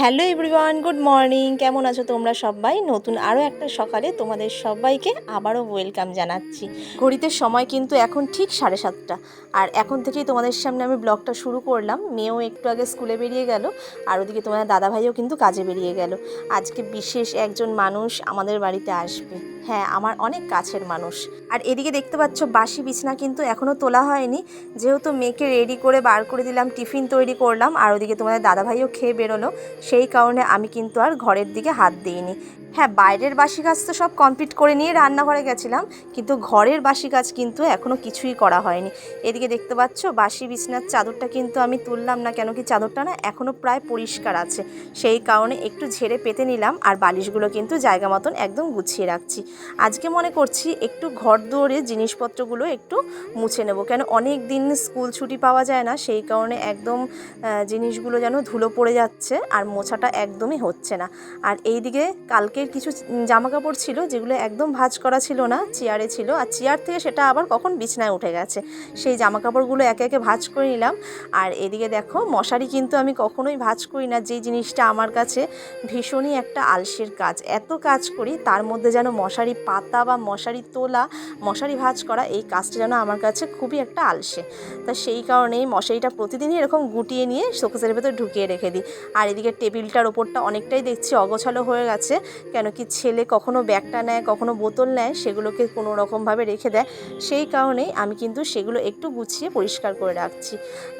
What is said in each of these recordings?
Hello everyone, good morning. কেমন আছো তোমরা সবাই? নতুন আরও একটা সকালে তোমাদের সবাইকে আবারও ওয়েলকাম জানাচ্ছি। ঘড়িতে সময় কিন্তু এখন ঠিক সাড়ে সাতটা। আর এখন থেকেই তোমাদের সামনে আমি ব্লগটা শুরু করলাম। মেয়েও একটু আগে স্কুলে বেরিয়ে গেল, আর ওদিকে তোমাদের দাদাভাইও কিন্তু কাজে বেরিয়ে গেল। আজকে বিশেষ একজন মানুষ আমাদের বাড়িতে আসবে। হ্যাঁ আমার অনেক কাছের মানুষ। আর এদিকে দেখতে পাচ্ছ, বাসি বিছনা কিন্তু এখনও তোলা হয়নি। যেহেতু মেয়েকে রেডি করে বার করে দিলাম, টিফিন তৈরি করলাম, আর ওদিকে তোমাদের দাদাভাইও খেয়ে বেরোলো। সেই কারণে আমি কিন্তু আর ঘরের দিকে হাত দিইনি। হ্যাঁ বাইরের বাসি কাজ তো সব কমপ্লিট করে নিয়ে রান্নাঘরে গেছিলাম, কিন্তু ঘরের বাসি কাজ কিন্তু এখনও কিছুই করা হয়নি। এদিকে দেখতে পাচ্ছ, বাসি বিছনার চাদরটা কিন্তু আমি তুললাম না, কেন কি চাদরটা না এখনও প্রায় পরিষ্কার আছে। সেই কারণে একটু ঝেড়ে পেতে নিলাম আর বালিশগুলো কিন্তু জায়গা মতন একদম গুছিয়ে রাখছি। আজকে মনে করছি একটু ঘর দৌড়ে জিনিসপত্রগুলো একটু মুছে নেব, কেন অনেক দিন স্কুল ছুটি পাওয়া যায় না, সেই কারণে একদম জিনিসগুলো যেন ধুলো পড়ে যাচ্ছে আর মোছাটা একদমই হচ্ছে না। আর এইদিকে কালকের কিছু জামা কাপড় ছিল যেগুলো একদম ভাঁজ করা ছিল না, চেয়ারে ছিল। আর চেয়ার থেকে সেটা আবার কখন বিছনায় উঠে গেছে। সেই জামা কাপড়গুলো একে একে ভাঁজ করে নিলাম। আর এদিকে দেখো, মশারি কিন্তু আমি কখনোই ভাঁজ করি না। যেই জিনিসটা আমার কাছে ভীষণই একটা আলসের কাজ। এত কাজ করি, তার মধ্যে যেন মশারি পাতা বা মশারি তোলা, মশারি ভাঁজ করা, এই কাজটা যেন আমার কাছে খুবই একটা আলসে। তা সেই কারণেই মশারিটা প্রতিদিনই এরকম গুটিয়ে নিয়ে শোকেসের ভেতর ঢুকিয়ে রেখে দিই। আর এদিকে টেবিলটার ওপরটা অনেকটাই দেখছি অগোছালো হয়ে গেছে কেন কি ছেলে কখনো ব্যাগটা নেয়, কখনো বোতল নেয়, সেগুলোকে কোনো রকমভাবে রেখে দেয়। সেই কারণেই আমি কিন্তু সেগুলো একটু গুছিয়ে পরিষ্কার করে রাখছি।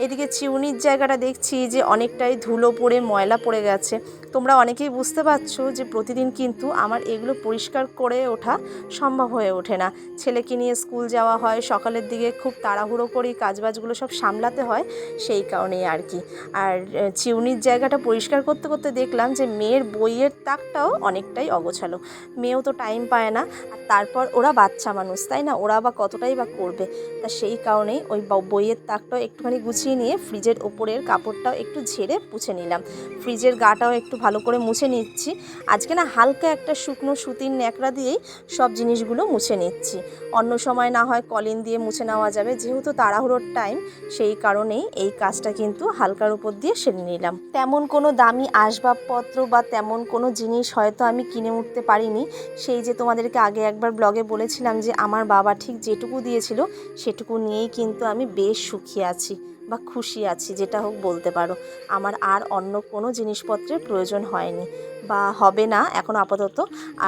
এদিকে চিউনির জায়গাটা দেখছি যে অনেকটাই ধুলো পড়ে ময়লা পড়ে গেছে। তোমরা অনেকেই বুঝতে পারছ যে প্রতিদিন কিন্তু আমার এগুলো পরিষ্কার করে ওঠা সম্ভব হয়ে ওঠে না। ছেলেকে নিয়ে স্কুল যাওয়া হয়, সকালের দিকে খুব তাড়াহুড়ো করেই কাজবাজগুলো সব সামলাতে হয়, সেই কারণেই আর কি। আর চিউনির জায়গাটা পরিষ্কার করতে করতে দেখলাম যে মেয়ের বইয়ের তাকটাও অনেকটাই অগোছালো। মেয়েও তো টাইম পায় না, আর তারপর ওরা বাচ্চা মানুষ, তাই না? ওরা বা কতটাই বা করবে? তা সেই কারণেই ওই বইয়ের তাকটাও একটুখানি গুছিয়ে নিয়ে ফ্রিজের ওপরের কাপড়টাও একটু ঝেড়ে পুছে নিলাম। ফ্রিজের গাটাও একটু ভালো করে মুছে নিচ্ছি। আজকে না হালকা একটা শুকনো সুতির ন্যাকড়া দিয়েই সব জিনিসগুলো মুছে নিচ্ছি। অন্য সময় না হয় কলিন দিয়ে মুছে নেওয়া যাবে, যেহেতু তাড়াহুড়োর টাইম সেই কারণেই এই কাজটা কিন্তু হালকার উপর দিয়ে সেরে নিলাম। তেমন কোনো দামি আসবাবপত্র বা তেমন কোনো জিনিস হয়তো আমি কিনে উঠতে পারিনি। সেই যে তোমাদেরকে আগে একবার ব্লগে বলেছিলাম যে আমার বাবা ঠিক যেটুকু দিয়েছিল, সেটুকু নিয়েই কিন্তু আমি বেশ সুখী আছি বা খুশি আছি, যেটা হোক বলতে পারো। আমার আর অন্য কোনো জিনিসপত্রের প্রয়োজন হয়নি। বা হবে না এখন আপাতত।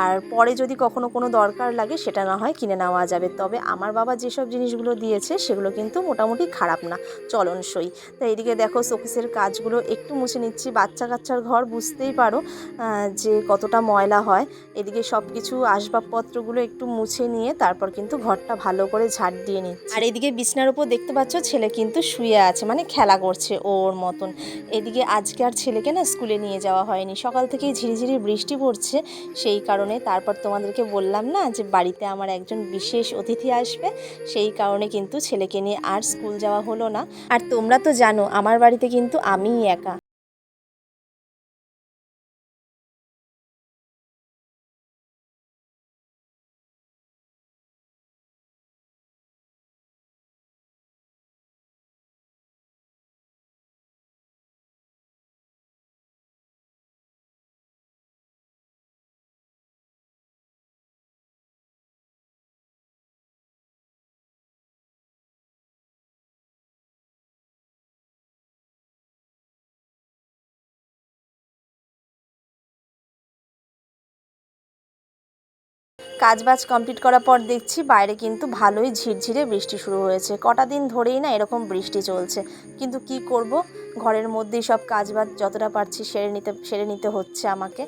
আর পরে যদি কখনো কোনো দরকার লাগে সেটা না হয় কিনে নেওয়া যাবে। তবে আমার বাবা যেসব জিনিসগুলো দিয়েছে সেগুলো কিন্তু মোটামুটি খারাপ না চলনসই তো এদিকে দেখো শোকেসের কাজগুলো একটু মুছে নিচ্ছি। বাচ্চা কাচ্চার ঘর বুঝতেই পারো যে কতটা ময়লা হয়। এদিকে সব কিছু আসবাবপত্রগুলো একটু মুছে নিয়ে তারপর কিন্তু ঘরটা ভালো করে ঝাড় দিয়ে নিচ্ছি। আর এদিকে বিছনার উপর দেখতে পাচ্ছ ছেলে কিন্তু শুয়ে আছে মানে খেলা করছে ওর মতন। এদিকে আজকে আর ছেলেকে না স্কুলে নিয়ে যাওয়া হয়নি। সকাল থেকেই ঝিরিঝিরি বৃষ্টি পড়ছে, সেই কারণে তারপর তোমাদেরকে বললাম না যে বাড়িতে আমার একজন বিশেষ অতিথি আসবে, সেই কারণে কিন্তু ছেলেকে নিয়ে আর স্কুল যাওয়া হলো না। আর তোমরা তো জানো, আমার বাড়িতে কিন্তু আমিই একা। কাজবাজ কমপ্লিট করার পর দেখছি বাইরে কিন্তু ভালোই ঝিরঝিরে বৃষ্টি শুরু হয়েছে। কটা দিন ধরেই না এরকম বৃষ্টি চলছে। কিন্তু কি করব? ঘরের মধ্যেই সব কাজবাজ যতটা পারছি সেরে নিতে সেরে নিতে হচ্ছে আমাকে।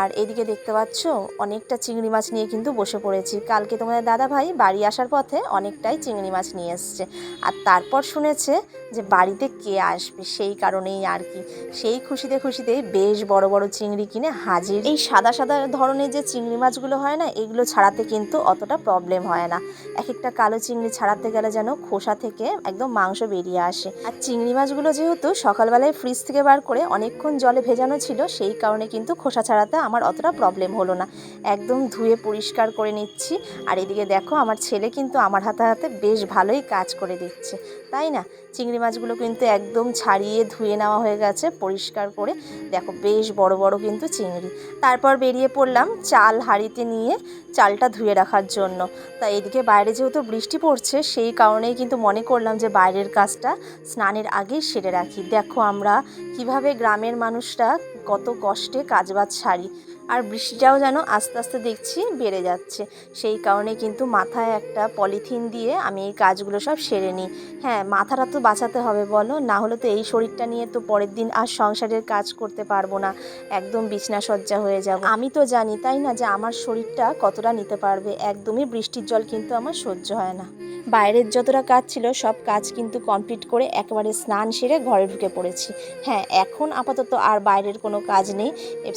আর এদিকে দেখতে পাচ্ছ, অনেকটা চিংড়ি মাছ নিয়ে কিন্তু বসে পড়েছি। কালকে তোমাদের দাদা ভাই বাড়ি আসার পথে অনেকটাই চিংড়ি মাছ নিয়ে এসছে। আর তারপর শুনেছে যে বাড়িতে কে আসবে সেই কারণেই আর কি। সেই খুশিতে খুশিতে বেশ বড় বড় চিংড়ি কিনে হাজির। এই সাদা সাদা ধরনের যে চিংড়ি মাছগুলো হয় না, এগুলো ছাড়াতে কিন্তু অতটা প্রবলেম হয় না। এক একটা কালো চিংড়ি ছাড়াতে গেলে যেন খোসা থেকে একদম মাংস বেরিয়ে আসে। আর চিংড়ি মাছগুলো যেহেতু সকালবেলায় ফ্রিজ থেকে বার করে অনেকক্ষণ জলে ভেজানো ছিল, সেই কারণে কিন্তু খোসা ছাড়াতে আমার অতটা প্রবলেম হলো না। একদম ধুয়ে পরিষ্কার করে নিচ্ছি। আর এদিকে দেখো, আমার ছেলে কিন্তু আমার হাতে হাতে বেশ ভালোই কাজ করে দিচ্ছে। তাই না? চিংড়ি মাছগুলো কিন্তু একদম ছাড়িয়ে ধুয়ে নেওয়া হয়ে গেছে পরিষ্কার করে। দেখো বেশ বড় বড় কিন্তু চিংড়ি। তারপর বেরিয়ে পড়লাম চাল হাঁড়িতে নিয়ে চালটা ধুয়ে রাখার জন্য। তা এদিকে বাইরে যেহেতু বৃষ্টি পড়ছে, সেই কারণেই কিন্তু মনে করলাম যে বাইরের কাজটা স্নানের আগেই সেরে রাখি। দেখো আমরা কীভাবে গ্রামের মানুষরা কত কষ্টে কাজবাজ সারি। আর বৃষ্টিটাও যেন আস্তে আস্তে দেখছি বেড়ে যাচ্ছে। সেই কারণে কিন্তু মাথায় একটা পলিথিন দিয়ে আমি এই কাজগুলো সব সেরে নিই। হ্যাঁ মাথাটা তো বাঁচাতে হবে বলো, না হলে তো এই শরীরটা নিয়ে তো পরের দিন আর সংসারের কাজ করতে পারব না, একদম বিছনা সজ্জা হয়ে যাব। আমি তো জানি, তাই না, যে আমার শরীরটা কতটা নিতে পারবে, একদমই বৃষ্টির জল কিন্তু আমার সহ্য হয় না। বাইরের যতটা কাজ ছিল, সব কাজ কিন্তু কমপ্লিট করে একেবারে স্নান সেরে ঘরে ঢুকে পড়েছি। হ্যাঁ এখন আপাতত আর বাইরের কোনো কাজ নেই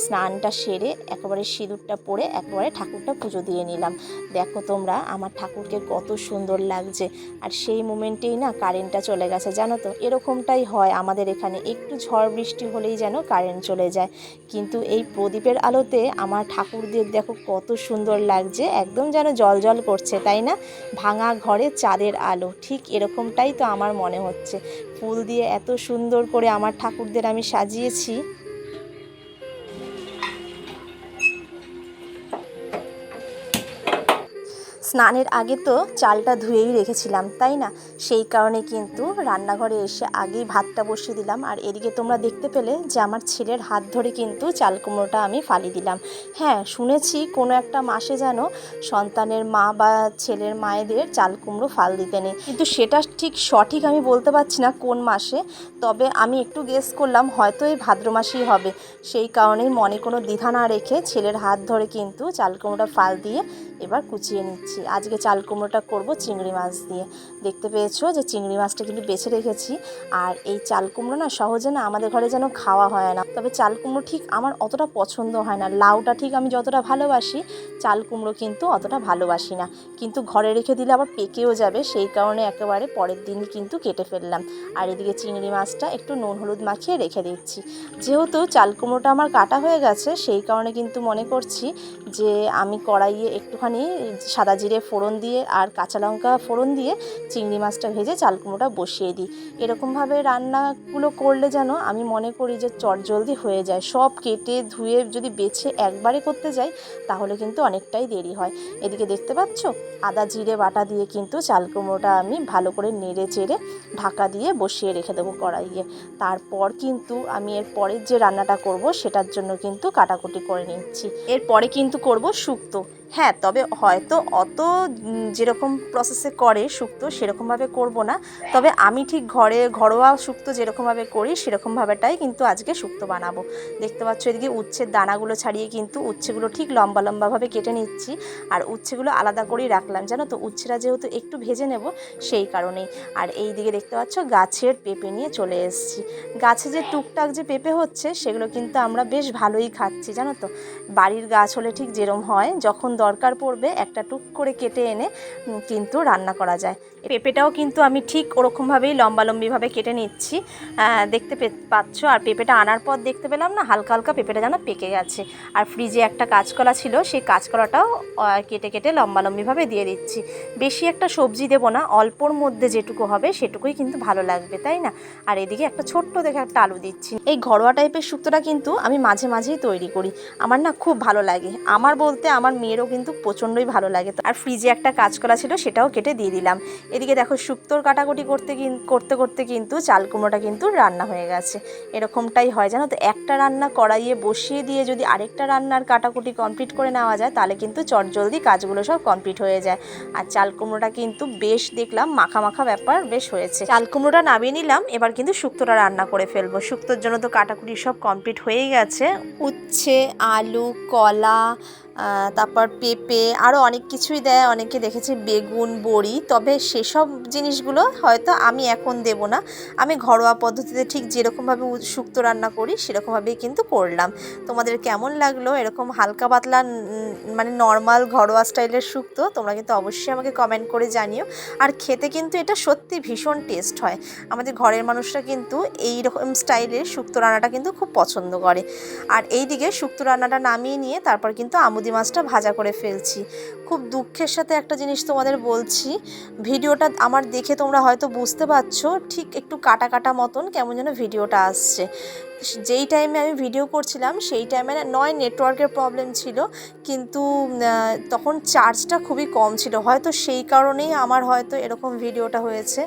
স্নানটা সেরে একেবারে সিঁদুরটা পরে একেবারে ঠাকুরটা পুজো দিয়ে নিলাম। দেখো তোমরা, আমার ঠাকুরকে কত সুন্দর লাগছে। আর সেই মোমেন্টেই না কারেন্টটা চলে গেছে, জানো তো? এরকমটাই হয় আমাদের এখানে। একটু ঝড় বৃষ্টি হলেই যেন কারেন্ট চলে যায়। কিন্তু এই প্রদীপের আলোতে আমার ঠাকুরদের দেখো কত সুন্দর লাগছে। একদম যেন জল জল করছে, তাই না? ভাঙা ঘরে চাঁদের আলো, ঠিক এরকমটাই তো আমার মনে হচ্ছে। ফুল দিয়ে এত সুন্দর করে আমার ঠাকুরদের আমি সাজিয়েছি। স্নানের আগে তো চালটা ধুয়েই রেখেছিলাম, তাই না? সেই কারণে কিন্তু রান্নাঘরে এসে আগেই ভাতটা বসিয়ে দিলাম। আর এদিকে তোমরা দেখতে পেলে যে আমার ছেলের হাত ধরে কিন্তু চাল কুমড়োটা আমি ফালি দিলাম। হ্যাঁ শুনেছি কোনো একটা মাসে যেন সন্তানের মা বা ছেলের মায়েদের চাল কুমড়ো ফাল দিতে নেই। কিন্তু সেটা ঠিক সঠিক আমি বলতে পারছি না কোন মাসে, তবে আমি একটু গেস করলাম হয়তো এই ভাদ্র মাসেই হবে। সেই কারণেই মনে কোনো দ্বিধা না রেখে ছেলের হাত ধরে কিন্তু চাল কুমড়োটা ফাল দিয়ে এবার কুচিয়ে নিচ্ছি। আজকে চাল কুমড়োটা করব চিংড়ি মাছ দিয়ে। দেখতে পেয়েছ যে চিংড়ি মাছটা কিন্তু বেছে রেখেছি। আর এই চাল কুমড়ো না সহজে না আমাদের ঘরে যেন খাওয়া হয় না। তবে চাল কুমড়ো ঠিক আমার অতটা পছন্দ হয় না। লাউটা ঠিক আমি যতটা ভালোবাসি, চাল কুমড়ো কিন্তু অতটা ভালোবাসি না। কিন্তু ঘরে রেখে দিলে আবার পেকেও যাবে। সেই কারণে একেবারে পরের দিনই কিন্তু কেটে ফেললাম। আর এদিকে চিংড়ি মাছটা একটু নুন হলুদ মাখিয়ে রেখে দিচ্ছি। যেহেতু চাল কুমড়োটা আমার কাটা হয়ে গেছে, সেই কারণে কিন্তু মনে করছি যে আমি কড়াইয়ে একটুখানি সাদা জিরে ফোড়ন দিয়ে আর কাঁচা লঙ্কা ফোড়ন দিয়ে চিংড়ি মাছটা ভেজে চাল কুমড়োটা বসিয়ে দিই। এরকমভাবে রান্নাগুলো করলে যেন আমি মনে করি যে চটজলদি হয়ে যায়। সব কেটে ধুয়ে যদি বেছে একবারে করতে যাই, তাহলে কিন্তু অনেকটাই দেরি হয়। এদিকে দেখতে পাচ্ছ? আদা, জিরে, বাটা দিয়ে কিন্তু চাল কুমড়োটা আমি ভালো করে নেড়ে চেড়ে ঢাকা দিয়ে বসিয়ে রেখে দেবো কড়াইয়ে। তারপর কিন্তু আমি এর পরের যে রান্নাটা করব, সেটার জন্য কিন্তু কাটাকুটি করে নিচ্ছি। এরপরে কিন্তু করব শুক্তো। হ্যাঁ তবে হয়তো অত উম, যেরকম প্রসেসে করে শুক্তো সেরকমভাবে করব না। তবে আমি ঠিক ঘরে ঘরোয়া শুক্তো যেরকমভাবে করি সেরকমভাবেটাই কিন্তু আজকে শুক্তো বানাবো। দেখতে পাচ্ছ এদিকে উচ্ছের দানাগুলো ছাড়িয়ে কিন্তু উচ্ছেগুলো ঠিক লম্বা লম্বাভাবে কেটে নিচ্ছি। আর উচ্ছেগুলো আলাদা করেই রাখলাম জানো তো? উচ্ছেরা যেহেতু একটু ভেজে নেব সেই কারণেই। আর এই দিকে দেখতে পাচ্ছ গাছের পেঁপে নিয়ে চলে এসেছি। গাছে যে টুকটাক যে পেঁপে হচ্ছে সেগুলো কিন্তু আমরা বেশ ভালোই খাচ্ছি জানো তো? বাড়ির গাছ হলে ঠিক যেরম হয় যখন দরকার পড়বে একটা টুক করে কেটে এনে কিন্তু রান্না করা যায়। পেঁপেটাও কিন্তু আমি ঠিক ওরকমভাবেই লম্বালম্বিভাবে কেটে নিচ্ছি। দেখতে পাচ্ছ? আর পেঁপেটা আনার পর দেখতে পেলাম না, হালকা হালকা পেঁপেটা যেন পেকে গেছে। আর ফ্রিজে একটা কাঁচকলা ছিল, সেই কাঁচকলাটাও কেটে কেটে লম্বালম্বিভাবে দিয়ে দিচ্ছি। বেশি একটা সবজি দেবো না, অল্পর মধ্যে যেটুকু হবে সেটুকুই কিন্তু ভালো লাগবে, তাই না? আর এদিকে একটা ছোট্ট দেখে একটা আলু দিচ্ছি। এই ঘরোয়া টাইপের শুক্তোটা কিন্তু আমি মাঝে মাঝেই তৈরি করি। আমার না খুব ভালো লাগে। আমার বলতে আমার মেয়েরও কিন্তু প্রচণ্ডই ভালো লাগে। আর ফ্রিজে একটা কাঁচকলা ছিল সেটাও কেটে দিয়ে দিলাম। এদিকে দেখো শুক্তোর কাটাকুটি করতে করতে করতে কিন্তু চাল কুমড়োটা কিন্তু রান্না হয়ে গেছে। এরকমটাই হয় জানো তো? একটা রান্না কড়াইয়ে বসিয়ে দিয়ে যদি আরেকটা রান্নার কাটাকুটি কমপ্লিট করে নেওয়া যায়, তাহলে কিন্তু চটজলদি কাজগুলো সব কমপ্লিট হয়ে যায়। আর চাল কুমড়োটা কিন্তু বেশ দেখলাম মাখা মাখা ব্যাপার বেশ হয়েছে। চাল কুমড়োটা নামিয়ে নিলাম, এবার কিন্তু শুক্তোটা রান্না করে ফেলব। শুক্তোর জন্য তো কাটাকুটি সব কমপ্লিট হয়ে গেছে। উচ্ছে, আলু, কলা তারপর পেঁপে আরও অনেক কিছুই দেয়। অনেকে দেখেছি বেগুন, বড়ি। তবে সেসব জিনিসগুলো হয়তো আমি এখন দেব না। আমি ঘরোয়া পদ্ধতিতে ঠিক যেরকমভাবে শুক্তো রান্না করি, সেরকমভাবেই কিন্তু করলাম। তোমাদের কেমন লাগল? এরকম হালকা পাতলা মানে নর্মাল ঘরোয়া স্টাইলের শুক্তো, তোমরা কিন্তু অবশ্যই আমাকে কমেন্ট করে জানিও। আর খেতে কিন্তু এটা সত্যি ভীষণ টেস্ট হয়। আমাদের ঘরের মানুষরা কিন্তু এই রকম স্টাইলের শুক্তো রান্নাটা কিন্তু খুব পছন্দ করে। আর এই দিকে শুক্তো রান্নাটা নামিয়ে নিয়ে তারপর কিন্তু আমুদি মাছটা ভাজা করে ফেলছি। খুব দুঃখের সাথে একটা জিনিস তোমাদের বলছি। ভিডিওটা আমার দেখে তোমরা হয়তো বুঝতে পারছ, ঠিক একটু কাটা কাটা মতন কেমন যেন ভিডিওটা আসছে। যেই টাইমে আমি ভিডিও করছিলাম, সেই টাইমে নয় নেটওয়ার্কের প্রবলেম ছিল, কিন্তু তখন চার্জটা খুবই কম ছিল। হয়তো সেই কারণেই আমার হয়তো এরকম ভিডিওটা হয়েছে,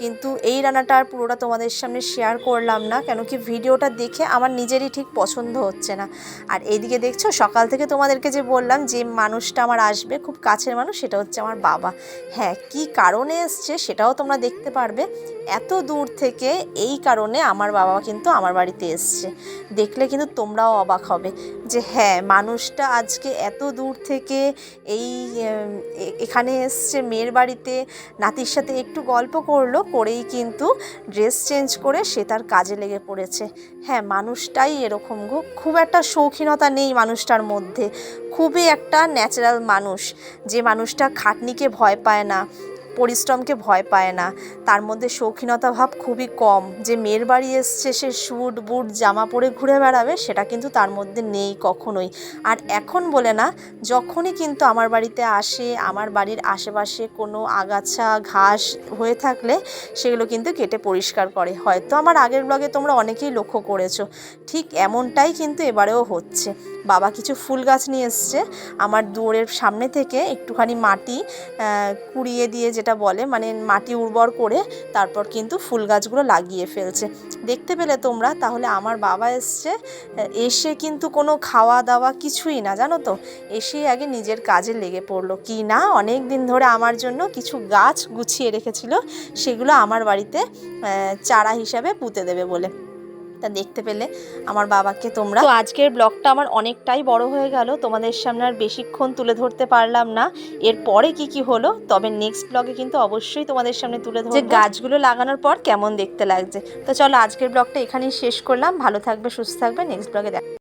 কিন্তু এই রান্নাটা আর পুরোটা তোমাদের সামনে শেয়ার করলাম না, কেন কি ভিডিওটা দেখে আমার নিজেরই ঠিক পছন্দ হচ্ছে না। আর এইদিকে দেখছ, সকাল থেকে তোমাদেরকে যে বললাম যে মানুষটা আমার আসবে খুব কাছের মানুষ, সেটা হচ্ছে আমার বাবা। হ্যাঁ কি কারণে এসছে সেটাও তোমরা দেখতে পারবে। এত দূর থেকে এই কারণে আমার বাবা কিন্তু আমার বাড়িতে এসছে। দেখলে কিন্তু তোমরাও অবাক হবে যে হ্যাঁ মানুষটা আজকে এত দূর থেকে এই এখানে এসছে, মেয়ের বাড়িতে। নাতির সাথে একটু গল্প করল, করেই কিন্তু ড্রেস চেঞ্জ করে সে তার কাজে লেগে পড়েছে। হ্যাঁ মানুষটাই এরকম খুব একটা শৌখিনতা নেই মানুষটার মধ্যে। খুবই একটা ন্যাচারাল মানুষ। যে মানুষটা খাটনিকে ভয় পায় না, পরিশ্রমকে ভয় পায় না। তার মধ্যে শৌখিনতা ভাব খুবই কম। যে মেয়ের বাড়ি এসছে, সে স্যুট বুট জামা পরে ঘুরে বেড়াবে, সেটা কিন্তু তার মধ্যে নেই কখনোই। আর এখন বলে না, যখনই কিন্তু আমার বাড়িতে আসে, আমার বাড়ির আশেপাশে কোনো আগাছা, ঘাস হয়ে থাকলে, সেগুলো কিন্তু কেটে পরিষ্কার করে। হয়তো আমার আগের ব্লগে তোমরা অনেকেই লক্ষ্য করেছ। ঠিক এমনটাই কিন্তু এবারেও হচ্ছে। বাবা কিছু ফুল গাছ নিয়ে এসছে। আমার দুয়ারের সামনে থেকে একটুখানি মাটি কুড়িয়ে দিয়ে যেটা বলে মানে মাটি উর্বর করে তারপর কিন্তু ফুল গাছগুলো লাগিয়ে ফেলছে। দেখতে পেলে তোমরা, তাহলে আমার বাবা এসছে। এসে কিন্তু কোনো খাওয়া দাওয়া কিছুই না, জানো তো? এসেই আগে নিজের কাজে লেগে পড়ল। কি না অনেক দিন ধরে আমার জন্য কিছু গাছ গুছিয়ে রেখেছিল, সেগুলো আমার বাড়িতে চারা হিসাবে পুঁতে দেবে বলে। তা দেখতে পেলে আমার বাবাকে তোমরা। তো আজকের ব্লগটা আমার অনেকটাই বড় হয়ে গেল তোমাদের সামনে আর বেশিক্ষণ তুলে ধরতে পারলাম না। এর পরে কি কি হলো তবে নেক্সট ব্লগে কিন্তু অবশ্যই তোমাদের সামনে তুলে ধরবো। যে গাছগুলো লাগানোর পর কেমন দেখতে লাগছে। তো চলো আজকের ব্লগটা এখানেই শেষ করলাম। ভালো থাকবে সুস্থ থাকবে। নেক্সট ব্লগে দেখ